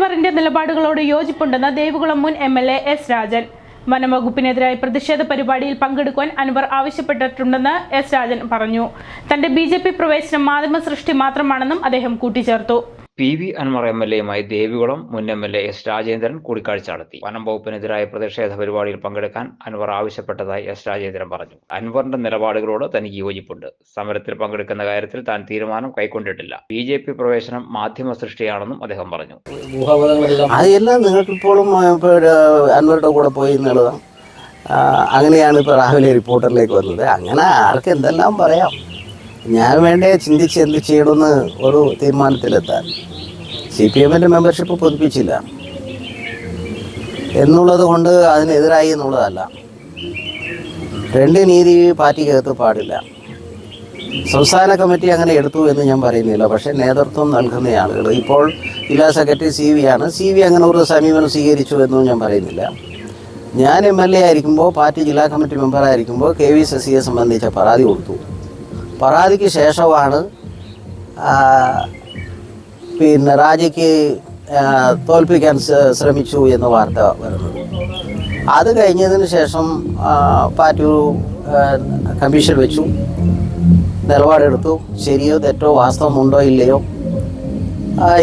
അൻവറിന്റെ നിലപാടുകളോട് യോജിപ്പുണ്ടെന്ന് ദേവികുളം മുൻ M L A S Rajan. വനംവകുപ്പിനെതിരായ പ്രതിഷേധ പരിപാടിയിൽ പങ്കെടുക്കുവാൻ അൻവർ ആവശ്യപ്പെട്ടിട്ടുണ്ടെന്ന് എസ് രാജൻ പറഞ്ഞു. തന്റെ ബി പ്രവേശനം മാധ്യമ സൃഷ്ടി മാത്രമാണെന്നും അദ്ദേഹം കൂട്ടിച്ചേർത്തു. P V Anvar M L എയുമായി ദേവികുളം മുൻ M L A S Rajendran കൂടിക്കാഴ്ച നടത്തി. വനം വകുപ്പിനെതിരായ പ്രതിഷേധ പരിപാടിയിൽ പങ്കെടുക്കാൻ അൻവർ ആവശ്യപ്പെട്ടതായി എസ് രാജേന്ദ്രൻ പറഞ്ഞു. അൻവറിന്റെ നിലപാടുകളോട് തനിക്ക് യോജിപ്പുണ്ട്. സമരത്തിൽ പങ്കെടുക്കുന്ന കാര്യത്തിൽ താൻ തീരുമാനം കൈക്കൊണ്ടിട്ടില്ല. ബി ജെ പി പ്രവേശനം മാധ്യമ സൃഷ്ടിയാണെന്നും അദ്ദേഹം പറഞ്ഞു. അതെല്ലാം നിങ്ങൾക്കിപ്പോഴും അൻവറുടെ കൂടെ പോയി എന്നുള്ളതാണ്. അങ്ങനെയാണ് ഇപ്പോൾ രാവിലെ റിപ്പോർട്ടറിലേക്ക് വന്നത് അങ്ങനെ ആർക്ക് എന്തെല്ലാം പറയാം. ഞാൻ വേണ്ടേ ചിന്തിച്ച് എന്ത് ചെയ്യണമെന്ന് ഒരു തീരുമാനത്തിലെത്താൻ. സി പി എമ്മിന്റെ മെമ്പർഷിപ്പ് പുതുപ്പിച്ചില്ല. എന്നുള്ളത് കൊണ്ട് അതിനെതിരായി എന്നുള്ളതല്ല. രണ്ട് നീതി പാർട്ടിക്കകത്ത് പാടില്ല. സംസ്ഥാന കമ്മിറ്റി അങ്ങനെ എടുത്തു എന്ന് ഞാൻ പറയുന്നില്ല. പക്ഷേ നേതൃത്വം നൽകുന്ന ആളുകൾ ഇപ്പോൾ ജില്ലാ സെക്രട്ടറി സി വി ആണ്. സി വി അങ്ങനെ ഒരു സമീപനം സ്വീകരിച്ചു എന്നും ഞാൻ പറയുന്നില്ല. ഞാൻ എം എൽ എ ആയിരിക്കുമ്പോൾ പാർട്ടി ജില്ലാ കമ്മിറ്റി മെമ്പറായിരിക്കുമ്പോൾ കെ വി ശശിയെ സംബന്ധിച്ച പരാതി കൊടുത്തു. പരാതിക്ക് ശേഷമാണ് പിന്നെ രാജയ്ക്ക് തോൽപ്പിക്കാൻ ശ്രമിച്ചു എന്ന വാർത്ത വരുന്നത്. അത് കഴിഞ്ഞതിന് ശേഷം പാറ്റൂർ കമ്മീഷൻ വെച്ചു. നിലപാടെടുത്തു. ശരിയോ തെറ്റോ വാസ്തവമുണ്ടോ ഇല്ലയോ?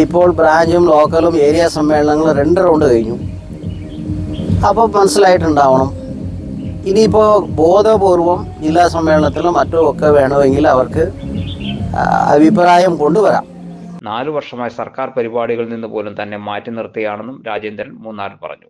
ഇപ്പോൾ ബ്രാഞ്ചും ലോക്കലും ഏരിയ സമ്മേളനങ്ങളും രണ്ട് റൗണ്ട് കഴിഞ്ഞു. അപ്പോൾ മനസ്സിലായിട്ടുണ്ടാവണം ഇനിയിപ്പോൾ ബോധപൂർവം ജില്ലാ സമ്മേളനത്തിലും മറ്റും ഒക്കെ വേണമെങ്കിൽ അവർക്ക് അഭിപ്രായം കൊണ്ടുവരാം. നാലു വർഷമായി സർക്കാർ പരിപാടികളിൽ നിന്ന് പോലും തന്നെ മാറ്റി നിർത്തിയാണെന്നും രാജേന്ദ്രൻ മൂന്നാറിൽ പറഞ്ഞു.